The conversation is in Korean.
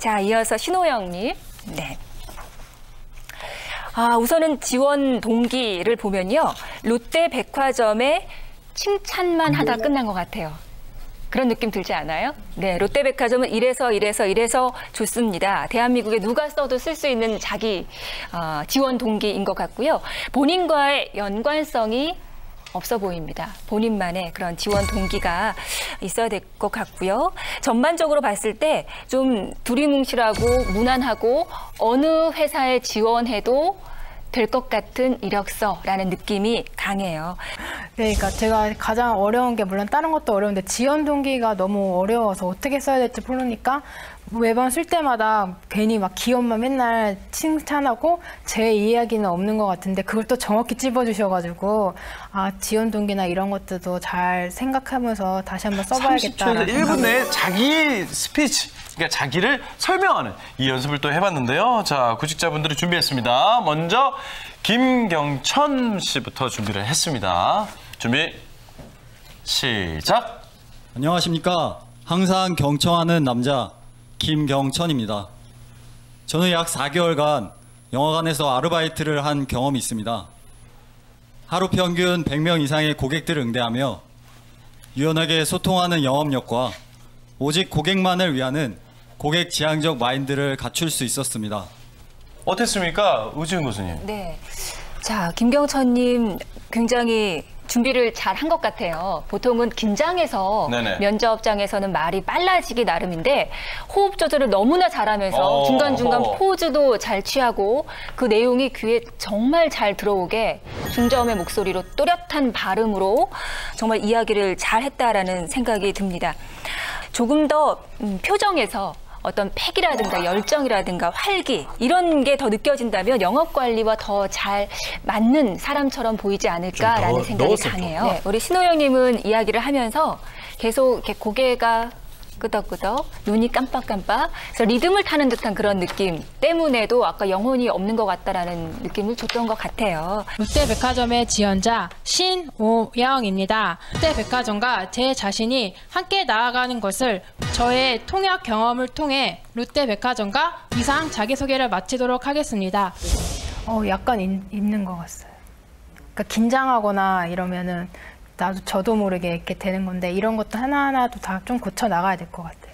자, 이어서 신호영님. 네. 아, 우선은 지원 동기를 보면요. 롯데 백화점에 칭찬만 하다 끝난 것 같아요. 그런 느낌 들지 않아요? 네, 롯데백화점은 이래서 이래서 이래서 좋습니다. 대한민국에 누가 써도 쓸 수 있는 자기 어, 지원 동기인 것 같고요. 본인과의 연관성이 없어 보입니다. 본인만의 그런 지원 동기가 있어야 될 것 같고요. 전반적으로 봤을 때 좀 두리뭉실하고 무난하고 어느 회사에 지원해도 될 것 같은 이력서라는 느낌이 강해요. 네, 그러니까 제가 가장 어려운 게 물론 다른 것도 어려운데 지원 동기가 너무 어려워서 어떻게 써야 될지 모르니까 매번 쓸 때마다 괜히 막 기업만 맨날 칭찬하고 제 이야기는 없는 것 같은데 그걸 또 정확히 찝어주셔가지고 아 지원 동기나 이런 것들도 잘 생각하면서 다시 한번 30초에서 써봐야겠다라는 1분 생각이 내에 자기 스피치, 그러니까 자기를 설명하는 이 연습을 또 해봤는데요. 자, 구직자분들이 준비했습니다. 먼저 김경천 씨부터 준비를 했습니다. 준비, 시작. 안녕하십니까. 항상 경청하는 남자 김경천입니다. 저는 약 4개월간 영화관에서 아르바이트를 한 경험이 있습니다. 하루 평균 100명 이상의 고객들을 응대하며 유연하게 소통하는 영업력과 오직 고객만을 위하는 고객 지향적 마인드를 갖출 수 있었습니다. 어땠습니까? 우지은 교수님. 네. 자, 김경천님 굉장히 준비를 잘 한 것 같아요. 보통은 긴장해서 네네. 면접장에서는 말이 빨라지기 나름인데 호흡 조절을 너무나 잘하면서 어, 중간중간. 포즈도 잘 취하고 그 내용이 귀에 정말 잘 들어오게 중저음의 목소리로 또렷한 발음으로 정말 이야기를 잘 했다라는 생각이 듭니다. 조금 더 음, 표정에서 어떤 패기라든가 열정이라든가 활기 이런 게 더 느껴진다면 영업 관리와 더 잘 맞는 사람처럼 보이지 않을까라는 더 생각이 강해요. 네, 우리 신호영님은 이야기를 하면서 계속 이렇게 고개가 끄덕끄덕, 눈이 깜빡깜빡, 그래서 리듬을 타는 듯한 그런 느낌 때문에도 아까 영혼이 없는 것 같다라는 느낌을 줬던 것 같아요. 롯데백화점의 지원자 신오영입니다. 롯데백화점과 제 자신이 함께 나아가는 것을 저의 통역 경험을 통해 롯데백화점과 이상 자기소개를 마치도록 하겠습니다. 어, 약간 있, 있는 것 같아요. 그러니까 긴장하거나 이러면은 나도 저도 모르게 이렇게 되는 건데 이런 것도 하나하나도 다 좀 고쳐 나가야 될 것 같아요.